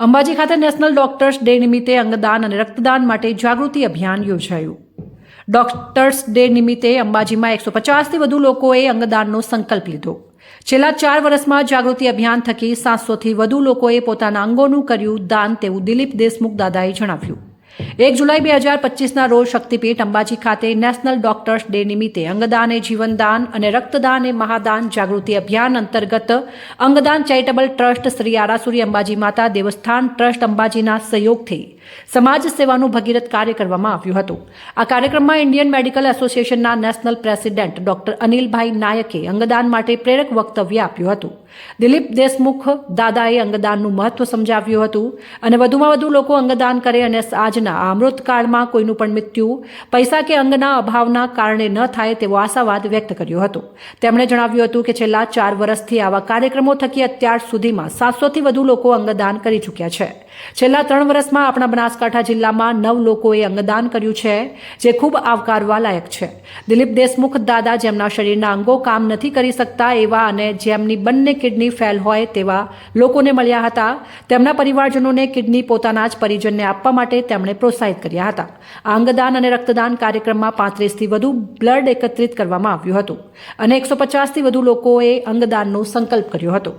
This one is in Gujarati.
અંબાજી ખાતે નેશનલ ડોક્ટર્સ ડે નિમિત્તે અંગદાન અને રક્તદાન માટે જાગૃતિ અભિયાન યોજાયું. ડોક્ટર્સ ડે નિમિત્તે અંબાજીમાં એકસો પચાસથી વધુ લોકોએ અંગદાનનો સંકલ્પ લીધો. છેલ્લા ચાર વર્ષમાં જાગૃતિ અભિયાન થકી સાતસોથી વધુ લોકોએ પોતાના અંગોનું કર્યું દાન તેવું દિલીપ દેશમુખ દાદાએ જણાવ્યું. એક જુલાઈ બે હજાર પચીસના રોજ શક્તિપીઠ અંબાજી ખાતે નેશનલ ડોક્ટર્સ ડે નિમિત્તે અંગદાન એ જીવનદાન અને રક્તદાન એ મહાદાન જાગૃતિ અભિયાન અંતર્ગત અંગદાન ચેરિટેબલ ટ્રસ્ટ શ્રી આરાસુરી અંબાજી માતા દેવસ્થાન ટ્રસ્ટ અંબાજીના સહયોગથી સમાજ સેવાનું ભગીરથ કાર્ય કરવામાં આવ્યું હતું. આ કાર્યક્રમમાં ઇન્ડિયન મેડિકલ એસોસિએશનના નેશનલ પ્રેસિડેન્ટ ડોક્ટર અનિલભાઈ નાયકે અંગદાન માટે પ્રેરક વક્તવ્ય આપ્યું હતું. દિલીપ દેશમુખ દાદાએ અંગદાનનું મહત્વ સમજાવ્યું હતું અને વધુમાં વધુ લોકો અંગદાન કરે અને આજના અમૃતકાળમાં કોઈનું પણ મૃત્યુ, પૈસા કે અંગના અભાવના કારણે ન થાય તેવો આશાવાદ વ્યક્ત કર્યો હતો. તેમણે જણાવ્યું હતું કે છેલ્લા ચાર વર્ષથી આવા કાર્યક્રમો થકી અત્યાર સુધીમાં સાતસોથી વધુ લોકો અંગદાન કરી ચૂક્યા છે. છેલ્લા ત્રણ વર્ષમાં આપણા બનાસકાંઠા જિલ્લામાં નવ લોકોએ અંગદાન કર્યું છે, જે ખૂબ આવકારવા લાયક છે. દિલીપ દેશમુખ દાદા જેમના શરીરના અંગો કામ નથી કરી શકતા એવા અને જેમની બંને કિડની ફેલ હોય તેવા લોકોને મળ્યા હતા. તેમના પરિવારજનોને કિડની પોતાના જ પરિજનને આપવા માટે તેમણે પ્રોત્સાહિત કર્યા હતા. અંગદાન અને રક્તદાન કાર્યક્રમમાં પાંત્રીસથી વધુ બ્લડ એકત્રિત કરવામાં આવ્યું હતું અને એકસો પચાસથી વધુ લોકોએ અંગદાનનો સંકલ્પ કર્યો હતો.